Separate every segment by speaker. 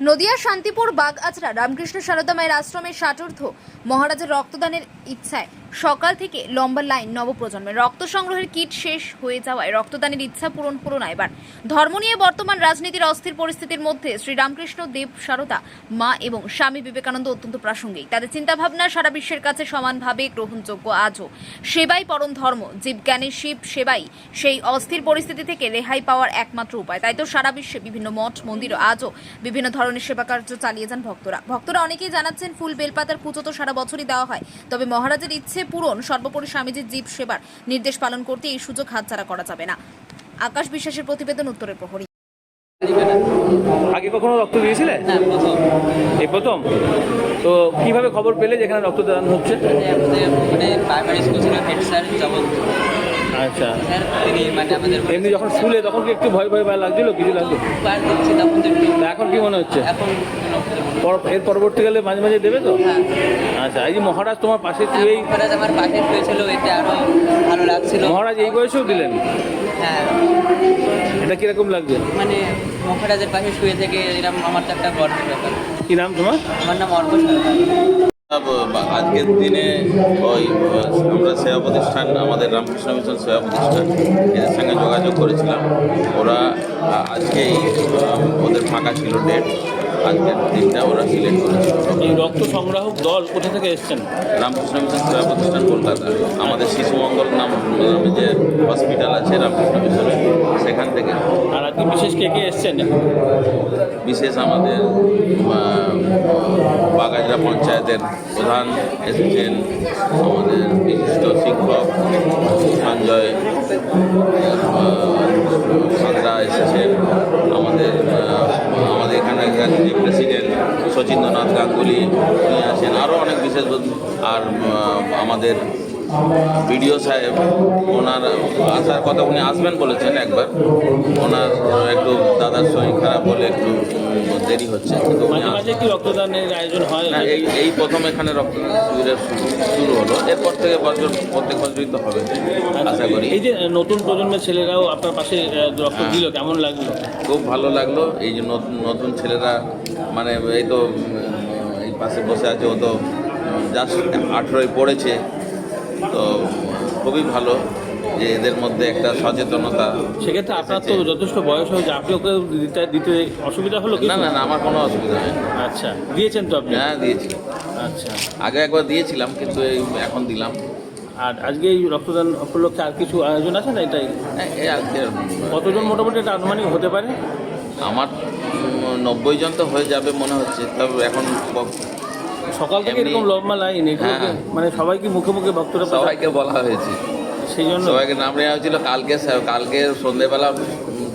Speaker 1: Nadia Shantipur bug আচরা রামকৃষ্ণ সারদা মায়ের আশ্রমের ষাটর্ধ মহারাজের রক্তদানের ইচ্ছায় সকাল থেকে লম্বা লাইন নবপ্রজন্মের রক্ত সংগ্রহের কিট শেষ হয়ে যাওয়ায় রক্তদানের ইচ্ছা পূরণ হলো না এবার। ধর্ম নিয়ে বর্তমান রাজনীতির অস্থির পরিস্থিতির মধ্যে শ্রীরামকৃষ্ণ, দেব, সারদা, মা এবং স্বামী বিবেকানন্দ অত্যন্ত প্রাসঙ্গিক। তাদের চিন্তাভাবনা সারা বিশ্বের কাছে সমানভাবে গ্রহণযোগ্য আজও। সেবাই পরম ধর্ম জীবজ্ঞানের শিব সেবাই, সেই অস্থির পরিস্থিতি থেকে রেহাই পাওয়ার একমাত্র উপায়। তাই তো সারা বিশ্বে বিভিন্ন মঠ, মন্দির আজও বিভিন্ন ধরনের সেবা কার্য চালিয়ে যান ভক্তরা। ভক্তরা অনেকেই জানাচ্ছেন, ফুল বেলপাতার পুজো তো সারা বছরই দেওয়া হয়। তবে মহারাজের ইচ্ছে পূরণ সর্বোপরি স্বামীজির জীব সেবার নির্দেশ পালন করতে এই সুযোগ হাতছাড়া করা যাবে না। আকাশ বিশ্বাসের প্রতিবেদন উত্তরের প্রহরী।
Speaker 2: আগে কখনো রক্ত দিয়েছিলে?
Speaker 3: হ্যাঁ
Speaker 2: এই প্রথম? তো কীভাবে খবর পেলে যেখানে রক্তদান হচ্ছে?
Speaker 3: মানে মানে প্রাইমারি স্কুল ছিল হেড স্যার
Speaker 2: আচ্ছা।
Speaker 3: তিনি মানে আমাদের
Speaker 2: এমনি যখন স্কুলে তখন কি একটু ভয় ভয় ভয় লাগছিল? কিছু লাগল
Speaker 3: বার দিচ্ছি তখন তো একটু
Speaker 2: এখন কি মনে হচ্ছে?
Speaker 3: এখন
Speaker 2: পর- এর পরবর্তীকালে মাঝে মাঝে দেবে তো?
Speaker 3: হ্যাঁ।
Speaker 2: আচ্ছা এই যে মহারাজ তোমার পাশে শুয়েই
Speaker 3: মহারাজ আমার পাশে শুয়েছিল এটা আরও ভালো লাগছিল।
Speaker 2: মহারাজ এই বয়সেও দিলেন?
Speaker 3: হ্যাঁ।
Speaker 2: এটা কীরকম লাগছে
Speaker 3: মানে মহারাজের পাশে শুয়ে থেকে এরকম আমার তো একটা গর্বের ব্যাপার।
Speaker 2: কি নাম তোমার?
Speaker 3: আমার নাম অর্ক সরকার।
Speaker 4: আজকের দিনে ওই আমরা সেবা প্রতিষ্ঠান আমাদের রামকৃষ্ণ মিশন সেবা প্রতিষ্ঠান এদের সঙ্গে যোগাযোগ করেছিলাম। ওরা আজকেই ওদের ফাঁকা ছিল ডেট। আজকের দিনটা ওরা সিলেক্ট করেছিল।
Speaker 2: এই রক্ত সংগ্রাহক দল কোথা থেকে এসছেন?
Speaker 4: রামকৃষ্ণ মিশন সেবা প্রতিষ্ঠান কলকাতা। আমাদের শিশু মঙ্গল নাম যে হসপিটাল আছে রামকৃষ্ণ মিশনে সেখান থেকে।
Speaker 2: বিশেষ কে কে এসছেন?
Speaker 4: বিশেষ আমাদের বাগাজরা পঞ্চায়েতের প্রধান এসেছেন, আমাদের বিশিষ্ট শিক্ষক সঞ্জয় সাঁতরা এসেছেন, আমাদের আমাদের এখানে যে প্রেসিডেন্ট শচীন্দ্রনাথ গাঙ্গুলি আছেন আরও অনেক বিশেষ আর আমাদের বিডিও সাহেব ওনার আসার কথা উনি আসবেন বলেছেন একবার। ওনার একটু দাদার শরীর খারাপ বলে একটু দেরি হচ্ছে। কিন্তু উনি
Speaker 2: কি রক্তদানের আয়োজন হয়?
Speaker 4: না, এই এই প্রথম এখানে রক্তদান শিবিরের শুরু- হলো। এরপর থেকে বছর প্রত্যেক বছরই তো হবে আশা করি।
Speaker 2: এই যে নতুন প্রজন্মের ছেলেরাও আপনার পাশে রক্ত দিল কেমন লাগল?
Speaker 4: খুব ভালো লাগল। এই যে নতুন নতুন ছেলেরা মানে এই তো এই পাশে বসে আছে ও তো জাস্ট আঠেরোয় পড়েছে। তো খুবই ভালো যে এদের মধ্যে একটা সচেতনতা
Speaker 2: সেক্ষেত্রে আপনার তো যথেষ্ট বয়স হয়েছে আপনি ওকে দিতে দিতে অসুবিধা হলো কি
Speaker 4: না না না আমার কোনো অসুবিধা নেই।
Speaker 2: আচ্ছা দিয়েছেন তো আপনি?
Speaker 4: হ্যাঁ দিয়েছি।
Speaker 2: আচ্ছা।
Speaker 4: আগে একবার দিয়েছিলাম কিন্তু এই এখন দিলাম।
Speaker 2: আর আজকে এই রক্তদান উপলক্ষে আর কিছু আয়োজন আছে না এটাই?
Speaker 4: হ্যাঁ,
Speaker 2: কতজন মোটামুটি এটা আনুমানিক হতে পারে?
Speaker 4: আমার নব্বই জন তো হয়ে যাবে মনে হচ্ছে তবে এখন
Speaker 2: সকাল থেকে এরকম লম্বা লাইন
Speaker 4: হ্যাঁ।
Speaker 2: মানে সবাইকে মুখে মুখে ভক্তরা
Speaker 4: সবাইকে বলা হয়েছে।
Speaker 2: সেই জন্য।
Speaker 4: সবাইকে নাম নেওয়া হয়েছিল। কালকে কালকে সন্ধেবেলা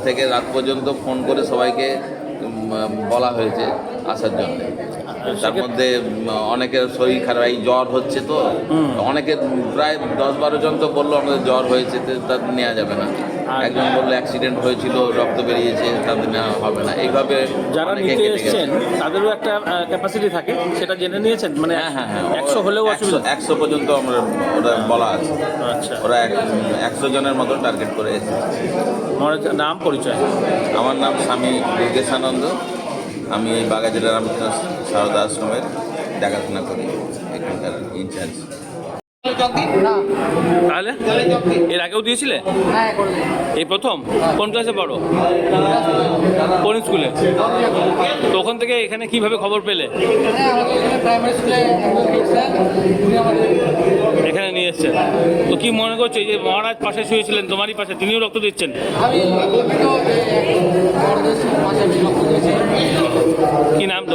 Speaker 4: থেকে রাত পর্যন্ত ফোন করে সবাইকে বলা হয়েছে আসার জন্য। তার মধ্যে অনেকের শরীর খারাপ এই জ্বর হচ্ছে তো।
Speaker 2: হুম।
Speaker 4: অনেকে প্রায় দশ বারো জন তো বলল আমাদের জ্বর হয়েছে তার নেওয়া যাবে না।
Speaker 2: আর-
Speaker 4: একজন বলল অ্যাক্সিডেন্ট হয়েছিল রক্ত বেরিয়েছে তাদের নেওয়া হবে না। এইভাবে
Speaker 2: যারা নিতে এসছেন তাদেরও একটা ক্যাপাসিটি থাকে সেটা জেনে নিয়েছেন? মানে
Speaker 4: হ্যাঁ হ্যাঁ হ্যাঁ।
Speaker 2: একশো হলেও অসুবিধা।
Speaker 4: একশো- একশো পর্যন্ত আমরা ওরা বলা আছে।
Speaker 2: আচ্ছা।
Speaker 4: ওরা একশো জনের মতো টার্গেট করে এসেছে।
Speaker 2: আমার নাম পরিচয়?
Speaker 4: আমার নাম স্বামী দুর্গেশানন্দ আমি এই বাগাজিরা রামকৃষ্ণ সারদা আশ্রমের দেখাশোনা করি। এখানকার ইনচার্জ
Speaker 2: তাহলে? এর আগেও দিয়েছিলে? এই প্রথম? কোন ক্লাসে পড়ো? কোন স্কুলে তো ওখান থেকে এখানে কীভাবে খবর পেলে? এখানে নিয়ে এসছেন তো কি মনে করছ? যে মহারাজ পাশে শুয়েছিলেন, তোমারই পাশে, তিনিও রক্ত দিচ্ছেন কি নাম তোমার